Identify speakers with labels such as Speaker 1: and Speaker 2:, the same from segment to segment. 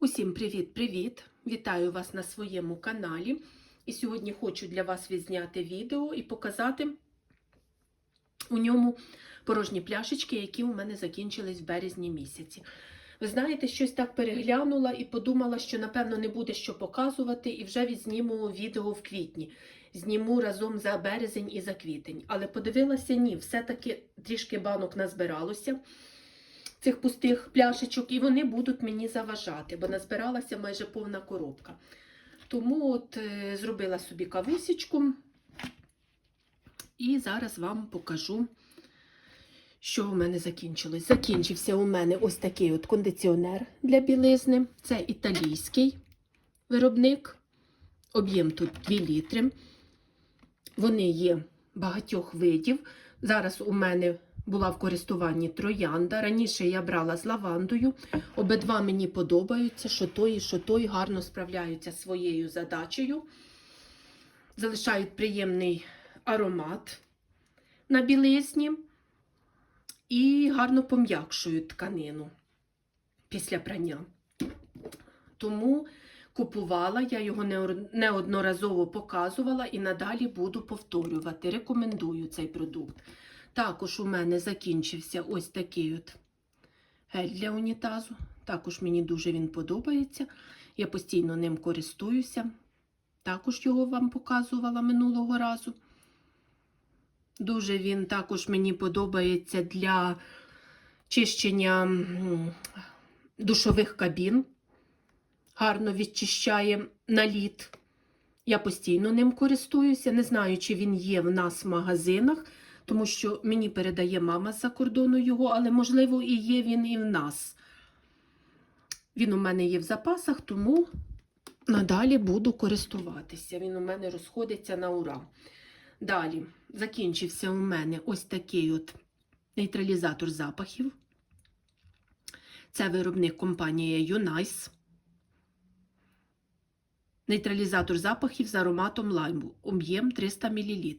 Speaker 1: Усім привіт-привіт! Вітаю вас на своєму каналі. І сьогодні хочу для вас відзняти відео і показати у ньому порожні пляшечки, які у мене закінчились в березні місяці. Ви знаєте, щось так переглянула і подумала, що напевно не буде що показувати, і вже відзніму відео в квітні. Зніму разом за березень і за квітень. Але подивилася, ні, все-таки трішки банок назбиралося цих пустих пляшечок, і вони будуть мені заважати, бо назбиралася майже повна коробка. Тому от е, зробила собі кавусічку і зараз вам покажу, що у мене закінчилось. Закінчився у мене ось такий от кондиціонер для білизни. Це італійський виробник. Об'єм тут 2 літри. Вони є багатьох видів. Зараз у мене була в користуванні троянда. Раніше я брала з лавандою. Обидва мені подобаються, що той, що той гарно справляються своєю задачею. Залишають приємний аромат на білизні і гарно пом'якшують тканину після прання. Тому купувала, я його неодноразово показувала і надалі буду повторювати. Рекомендую цей продукт. Також у мене закінчився ось такий от гель для унітазу. Також мені дуже він подобається. Я постійно ним користуюся. Також його вам показувала минулого разу. Дуже він також мені подобається для чищення душових кабін. Гарно відчищає наліт. Я постійно ним користуюся. Не знаю, чи він є в нас в магазинах тому що мені передає мама з-за кордону його, але, можливо, і є він і в нас. Він у мене є в запасах, тому надалі буду користуватися. Він у мене розходиться на ура. Далі закінчився у мене ось такий от нейтралізатор запахів. Це виробник компанія Unice. Нейтралізатор запахів з ароматом лайму, об'єм 300 мл.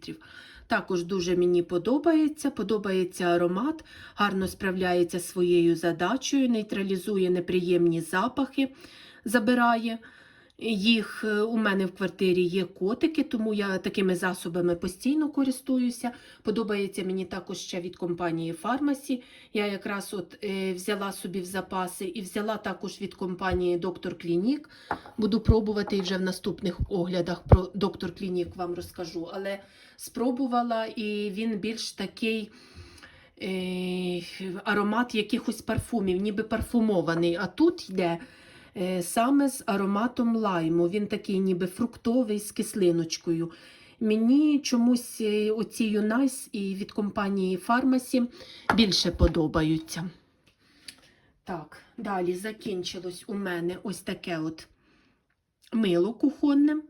Speaker 1: Також дуже мені подобається, подобається аромат, гарно справляється своєю задачею, нейтралізує неприємні запахи, забирає їх. Е, У мене в квартирі є котики, тому я такими засобами постійно користуюся. Подобається мені також ще від компанії Фармасі. Я якраз от е, взяла собі в запаси і взяла також від компанії Доктор Клінік. Буду пробувати і вже в наступних оглядах про Доктор Клінік вам розкажу. Але спробувала, і він більш такий. е, Аромат якихось парфумів, ніби парфумований. А тут йде е, саме з ароматом лайму. Він такий, ніби фруктовий з кислиночкою. Мені чомусь е, оці Юнайс і від компанії Фармасі більше подобаються. Так, далі закінчилось у мене ось таке от мило кухонне.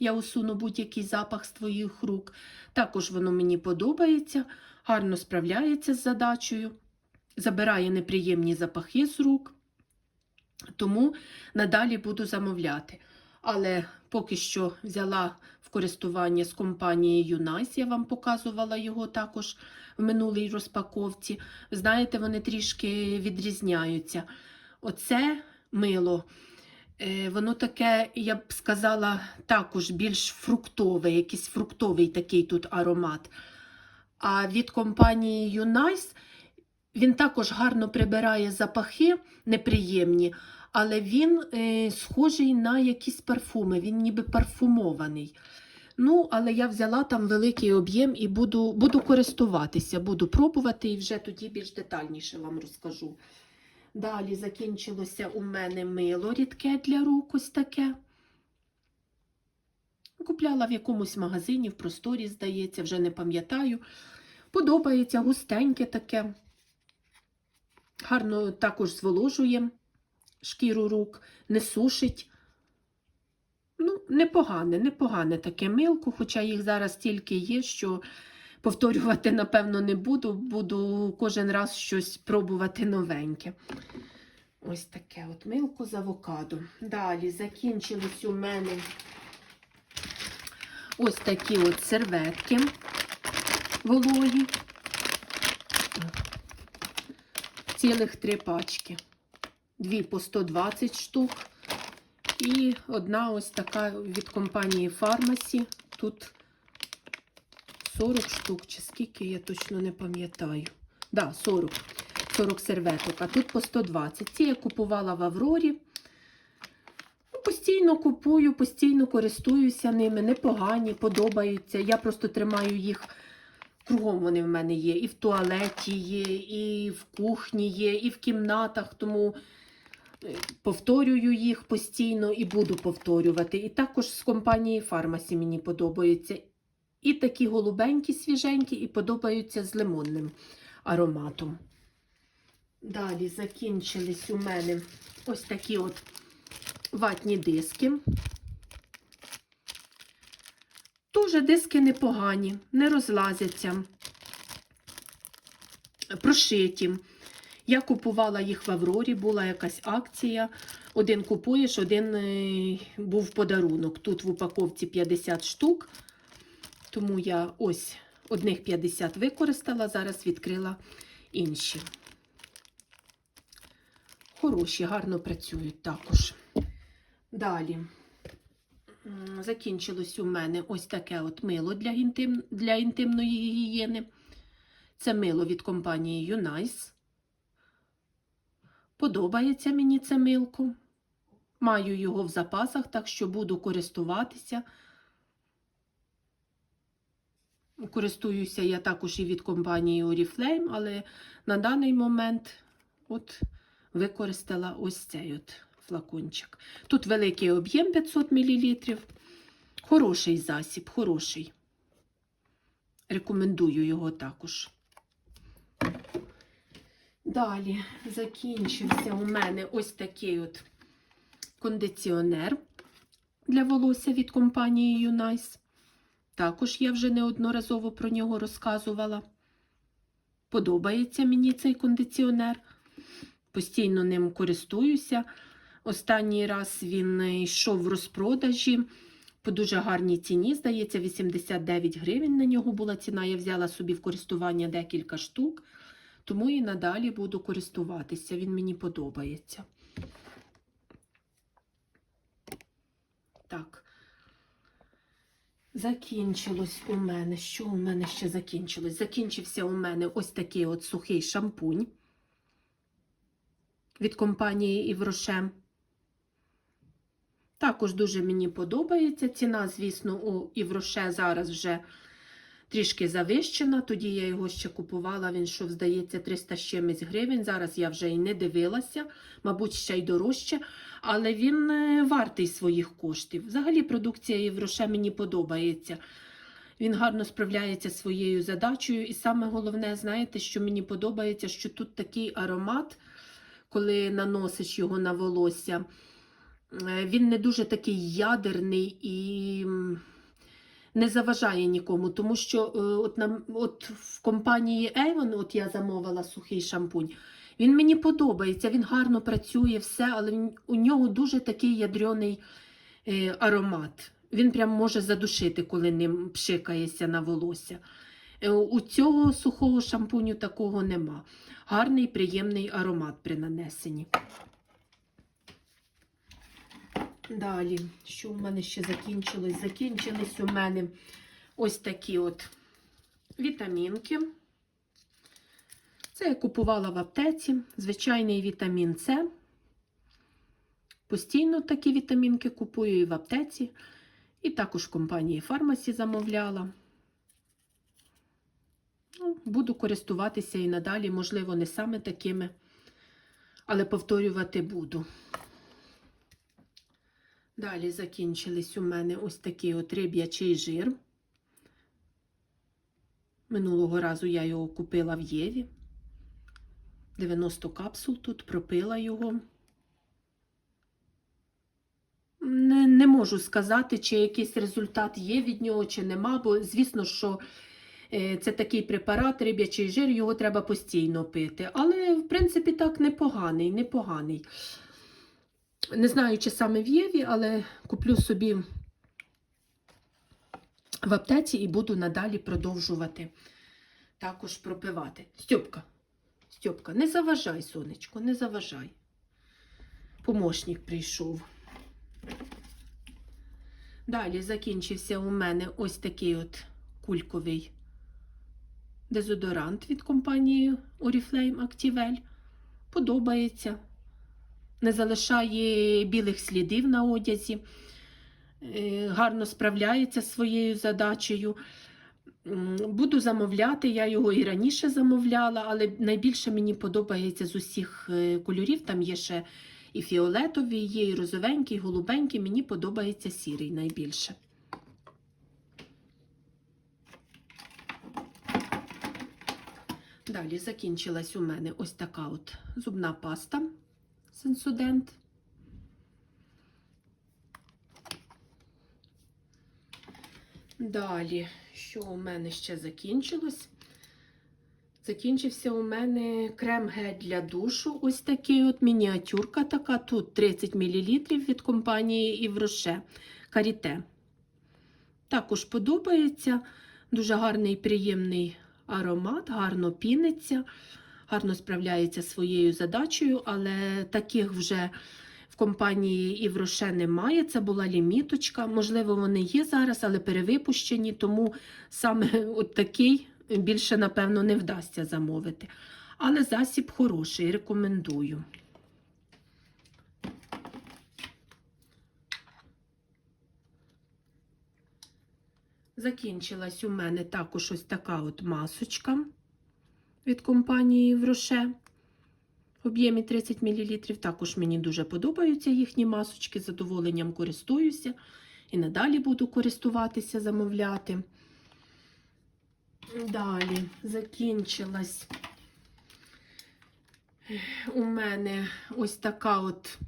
Speaker 1: Я усуну будь-який запах з твоїх рук. Також воно мені подобається, гарно справляється з задачею, забирає неприємні запахи з рук. Тому надалі буду замовляти. Але поки що взяла в користування з компанією Nice, я вам показувала його також в минулій розпаковці. Знаєте, вони трішки відрізняються. Оце мило, воно таке, я б сказала, також більш фруктове, якийсь фруктовий такий тут аромат. А від компанії Unice він також гарно прибирає запахи неприємні, але він е, схожий на якісь парфуми, він ніби парфумований. Ну, але я взяла там великий об'єм і буду, буду користуватися, буду пробувати і вже тоді більш детальніше вам розкажу. Далі закінчилося у мене мило рідке для рук, ось таке. Купляла в якомусь магазині, в просторі, здається, вже не пам'ятаю. Подобається густеньке таке. Гарно також зволожує шкіру рук, не сушить. Ну, непогане, непогане таке милко, хоча їх зараз стільки є, що повторювати, напевно, не буду. Буду кожен раз щось пробувати новеньке. Ось таке от милко з авокадо. Далі закінчились у мене ось такі от серветки вологі. Цілих три пачки. дві по 120 штук. І одна ось така від компанії Фармасі. Тут 40 штук, чи скільки, я точно не пам'ятаю. Да, 40. 40 серветок, а тут по 120. Ці я купувала в Аврорі. Ну, Постійно купую, постійно користуюся ними, непогані, подобаються. Я просто тримаю їх. Кругом вони в мене є. І в туалеті є, і в кухні є, і в кімнатах, тому е, повторюю їх постійно і буду повторювати. І також з компанії Фармасі мені подобаються. І такі голубенькі, свіженькі, і подобаються з лимонним ароматом. Далі закінчились у мене ось такі от ватні диски. Дуже диски непогані, не розлазяться, прошиті. Я купувала їх в Аврорі, була якась акція. Один купуєш, один е, був подарунок. Тут в упаковці 50 штук. Тому я ось одних 50 використала, зараз відкрила інші. Хороші, гарно працюють також. Далі. Закінчилось у мене ось таке от мило для, інтим, для інтимної гігієни. Це мило від компанії Unice. Подобається мені це милко. Маю його в запасах, так що буду користуватися. Користуюся я також і від компанії Oriflame, але на даний момент от використала ось цей от флакончик. Тут великий об'єм 500 мл. Хороший засіб, хороший. Рекомендую його також. Далі закінчився у мене ось такий от кондиціонер для волосся від компанії Unice. Також я вже неодноразово про нього розказувала. Подобається мені цей кондиціонер. Постійно ним користуюся. Останній раз він йшов в розпродажі по дуже гарній ціні. Здається, 89 гривень на нього була ціна. Я взяла собі в користування декілька штук, тому і надалі буду користуватися. Він мені подобається. Так. Закінчилось у мене. Що у мене ще закінчилось? Закінчився у мене ось такий от сухий шампунь від компанії Івроше. Також дуже мені подобається. Ціна, звісно, у Івроше зараз вже трішки завищена. Тоді я його ще купувала, він що, здається, 300 з чимось гривень. Зараз я вже і не дивилася, мабуть, ще й дорожче, але він е, вартий своїх коштів. Взагалі, продукція Євроше мені подобається. Він гарно справляється своєю задачею. І саме головне, знаєте, що мені подобається, що тут такий аромат, коли наносиш його на волосся. Е, Він не дуже такий ядерний і не заважає нікому, тому що е, от, на, от в компанії Avon, от я замовила сухий шампунь, він мені подобається, він гарно працює, все, але у нього дуже такий ядрений е, аромат. Він прям може задушити, коли ним пшикаєшся на волосся. Е, У цього сухого шампуню такого нема. Гарний, приємний аромат при нанесенні. Далі, що в мене ще закінчилось? Закінчились у мене ось такі от вітамінки. Це я купувала в аптеці. Звичайний вітамін С. Постійно такі вітамінки купую і в аптеці, і також в компанії Фармасі замовляла. Ну, Буду користуватися і надалі, можливо, не саме такими, але повторювати буду. Далі закінчились у мене ось такий от риб'ячий жир. Минулого разу я його купила в Єві. 90 капсул тут пропила його. Не, не можу сказати, чи якийсь результат є від нього, чи нема, бо, звісно, що е, це такий препарат, риб'ячий жир, його треба постійно пити. Але, в принципі, так непоганий, непоганий. Не знаю, чи саме в Єві, але куплю собі в аптеці і буду надалі продовжувати також пропивати. Стьопка, Стьопка, не заважай, сонечко, не заважай. помощник прийшов. Далі закінчився у мене ось такий от кульковий дезодорант від компанії Oriflame Activel. Подобається. Не залишає білих слідів на одязі, е, гарно справляється зі своєю задачею. Буду замовляти, я його і раніше замовляла, але найбільше мені подобається з усіх е, кольорів. Там є ще і фіолетовий, є і розовенький, і голубенький. Мені подобається сірий найбільше. Далі закінчилась у мене ось така от зубна паста Сенсудент. Далі, що у мене ще закінчилось? Закінчився у мене крем-гель для душу. Ось такий от мініатюрка така. Тут 30 мл від компанії Івроше Каріте. Також подобається. Дуже гарний приємний аромат, гарно піниться, гарно справляється своєю задачею, але таких вже в компанії Івроше немає. Це була ліміточка. Можливо, вони є зараз, але перевипущені, тому саме от такий більше, напевно, не вдасться замовити. Але засіб хороший, рекомендую. Закінчилась у мене також ось така от масочка від компанії Вроше. Об'ємі 30 мл. Також мені дуже подобаються їхні масочки, з задоволенням користуюся. І надалі буду користуватися, замовляти. Далі закінчилась у мене ось така от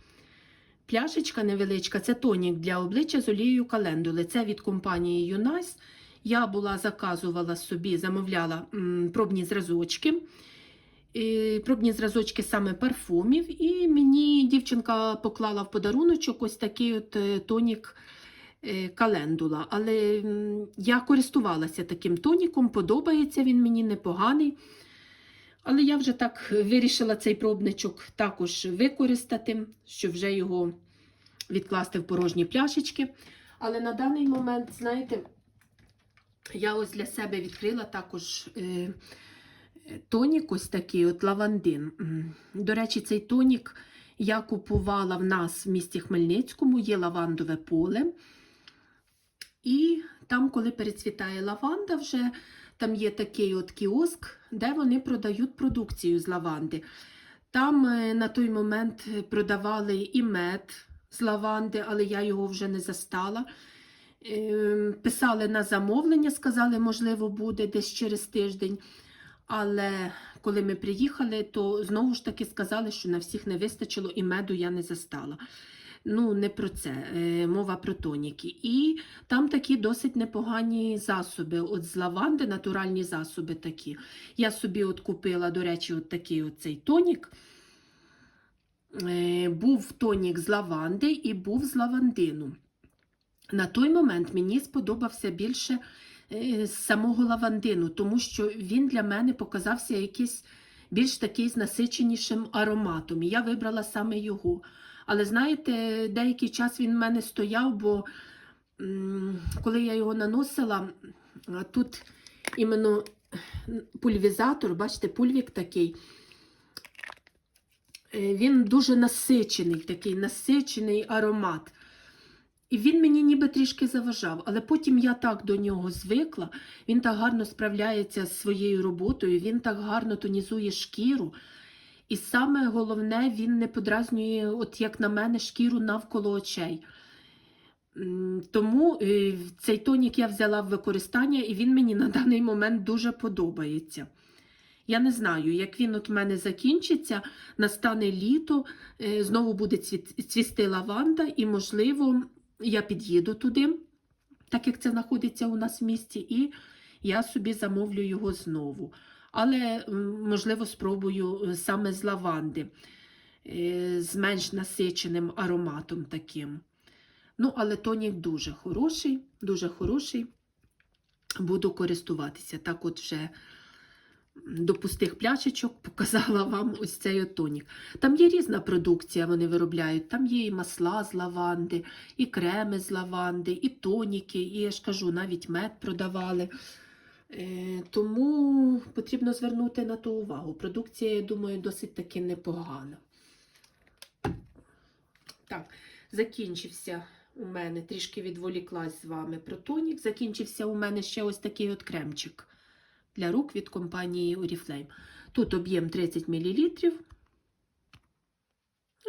Speaker 1: пляшечка невеличка. Це тонік для обличчя з олією календули. Це від компанії Юнайс. Я була заказувала собі, замовляла пробні зразочки. Пробні зразочки саме парфумів. І мені дівчинка поклала в подаруночок ось такий от е, тонік е, календула. Але я користувалася таким тоніком, подобається він мені непоганий. Але я вже так вирішила цей пробничок також використати, щоб вже його відкласти в порожні пляшечки. Але на даний момент, знаєте, я ось для себе відкрила також е, тонік, ось такий от лавандин. До речі, цей тонік я купувала в нас в місті Хмельницькому, є лавандове поле. І там, коли перецвітає лаванда, вже там є такий от кіоск, де вони продають продукцію з лаванди. Там е, на той момент продавали і мед з лаванди, але я його вже не застала. Е, Писали на замовлення, сказали, можливо, буде десь через тиждень. Але коли ми приїхали, то знову ж таки сказали, що на всіх не вистачило і меду я не застала. Ну, не про це, е, мова про тоніки. І там такі досить непогані засоби. От з лаванди, натуральні засоби такі. Я собі от купила, до речі, от такий от тонік. Е, Був тонік з лаванди і був з лавандину. На той момент мені сподобався більше е, самого лавандину, тому що він для мене показався якийсь більш такий з насиченішим ароматом. І я вибрала саме його. Але знаєте, деякий час він в мене стояв, бо коли я його наносила, тут іменно пульвізатор, бачите, пульвік такий. е, Він дуже насичений, такий насичений аромат. І він мені ніби трішки заважав, але потім я так до нього звикла. Він так гарно справляється з своєю роботою, він так гарно тонізує шкіру. І саме головне, він не подразнює, от як на мене, шкіру навколо очей. Тому е, цей тонік я взяла в використання, і він мені на даний момент дуже подобається. Я не знаю, як він от в мене закінчиться, настане літо, е, знову буде цвісти лаванда, і, можливо, я під'їду туди, так як це знаходиться у нас в місті, і я собі замовлю його знову. Але, можливо, спробую е, саме з лаванди, е, з менш насиченим ароматом таким. Ну, але тонік дуже хороший, дуже хороший. Буду користуватися. Так от вже до пустих пляшечок показала вам ось цей тонік. Там є різна продукція, вони виробляють. Там є і масла з лаванди, і креми з лаванди, і тоніки, і я ж кажу, навіть мед продавали. Е, Тому потрібно звернути на то увагу. Продукція, я думаю, досить таки непогана. Так, закінчився у мене, трішки відволіклась з вами про тонік. Закінчився у мене ще ось такий от кремчик для рук від компанії Oriflame. Тут об'єм 30 мл.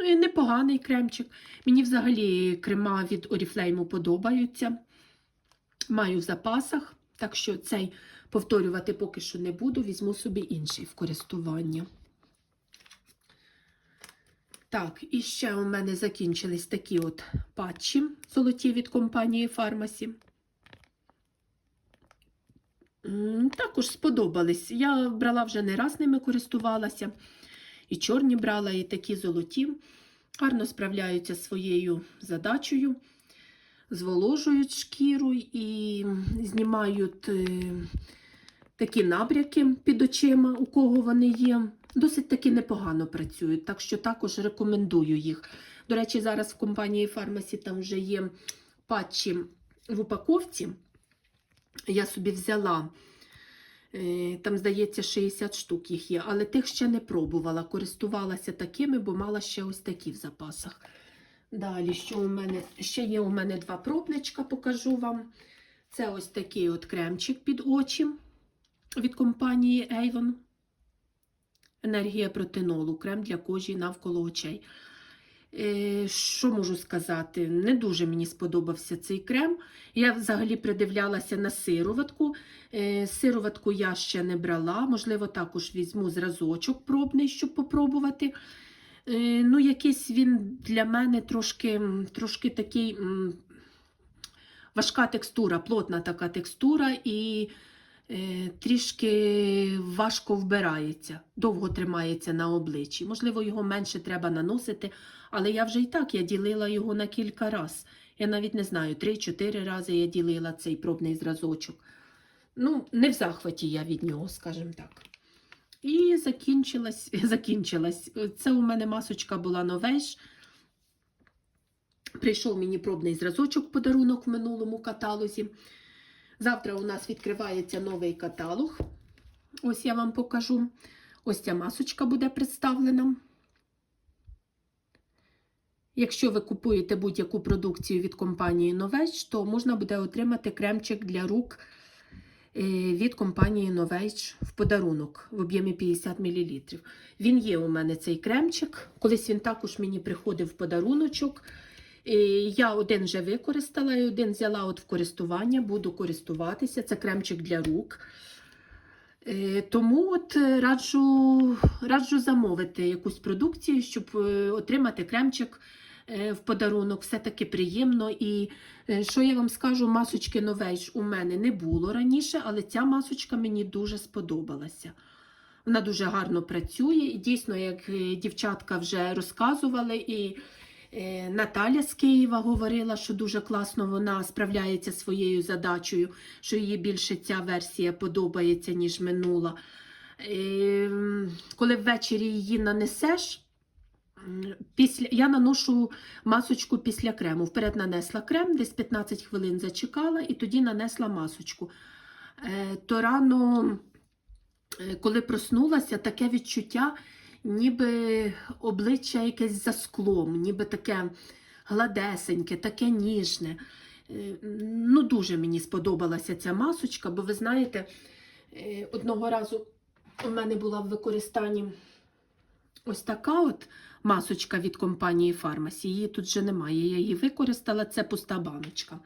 Speaker 1: І Непоганий кремчик. Мені взагалі крема від Oriflame подобаються. Маю в запасах, так що цей повторювати поки що не буду, візьму собі інший в користування. Так, і ще у мене закінчились такі от патчі золоті від компанії Pharmacy. Також сподобались. Я брала вже не раз ними користувалася. І чорні брала, і такі золоті. Гарно справляються зі своєю задачею, зволожують шкіру і знімають е, такі набряки під очима, у кого вони є. Досить таки непогано працюють, так що також рекомендую їх. До речі, зараз в компанії Фармасі там вже є патчі в упаковці. Я собі взяла, е, там, здається, 60 штук їх є, але тих ще не пробувала. Користувалася такими, бо мала ще ось такі в запасах. Далі, що у мене? Ще є у мене два пробничка, покажу вам. Це ось такий от кремчик під очі від компанії Avon. Енергія протинолу, крем для кожі навколо очей. Е, Що можу сказати? Не дуже мені сподобався цей крем. Я взагалі придивлялася на сироватку. Е, Сироватку я ще не брала, можливо, також візьму зразочок пробний, щоб попробувати. Е, Ну, якийсь він для мене трошки, трошки такий важка текстура, плотна така текстура, і трішки важко вбирається, довго тримається на обличчі. Можливо, його менше треба наносити, але я вже і так я ділила його на кілька разів. Я навіть не знаю, 3-4 рази я ділила цей пробний зразочок. Ну, не в захваті я від нього, скажімо так. І закінчилась, закінчилась. Це у мене масочка була новейш. Прийшов мені пробний зразочок подарунок в минулому каталозі. Завтра у нас відкривається новий каталог. Ось я вам покажу. Ось ця масочка буде представлена. Якщо ви купуєте будь-яку продукцію від компанії Novage, то можна буде отримати кремчик для рук е, від компанії Novage в подарунок в об'ємі 50 мл. Він є у мене цей кремчик. Колись він також мені приходив в подаруночок. Я один вже використала і один взяла от в користування, буду користуватися. Це кремчик для рук. Е, Тому от е, раджу, раджу замовити якусь продукцію, щоб е, отримати кремчик в подарунок. Все-таки приємно. І що я вам скажу, масочки новейш у мене не було раніше, але ця масочка мені дуже сподобалася. Вона дуже гарно працює. І дійсно, як дівчатка вже розказували, і Наталя з Києва говорила, що дуже класно вона справляється своєю задачею, що їй більше ця версія подобається, ніж минула. Е, Коли ввечері її нанесеш, після, я наношу масочку після крему. Вперед нанесла крем, десь 15 хвилин зачекала і тоді нанесла масочку. Е, То рано, е, коли проснулася, таке відчуття, ніби обличчя якесь за склом, ніби таке гладесеньке, таке ніжне. Е, Ну, дуже мені сподобалася ця масочка, бо ви знаєте, е, одного разу у мене була в використанні ось така от масочка від компанії Pharmacy. Її тут вже немає. Я її використала, це пуста баночка.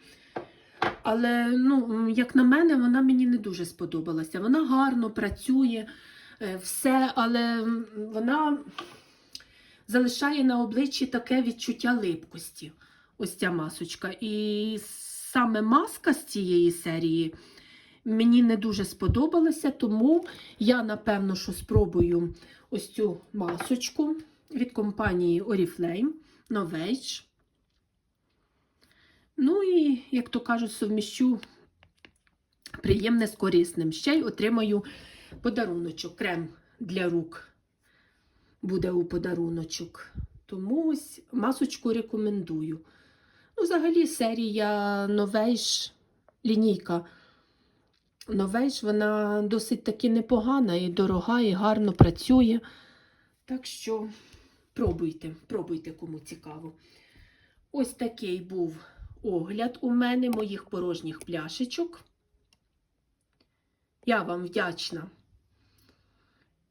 Speaker 1: Але, ну, як на мене, вона мені не дуже сподобалася. Вона гарно працює, все, але вона залишає на обличчі таке відчуття липкості. Ось ця масочка. І саме маска з цієї серії мені не дуже сподобалася, тому я, напевно, що спробую ось цю масочку від компанії Oriflame Novage. Ну і, як то кажуть, совміщу приємне з корисним. Ще й отримаю подаруночок, крем для рук буде у подаруночок. Тому ось масочку рекомендую. Ну, взагалі, серія Новейш, лінійка Новейш, вона досить таки непогана і дорога, і гарно працює. Так що пробуйте, пробуйте, кому цікаво. Ось такий був огляд у мене моїх порожніх пляшечок. Я вам вдячна,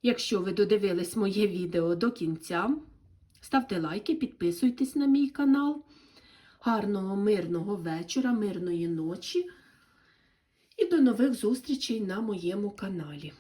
Speaker 1: якщо ви додивились моє відео до кінця. Ставте лайки, підписуйтесь на мій канал. Гарного, мирного вечора, мирної ночі. І до нових зустрічей на моєму каналі.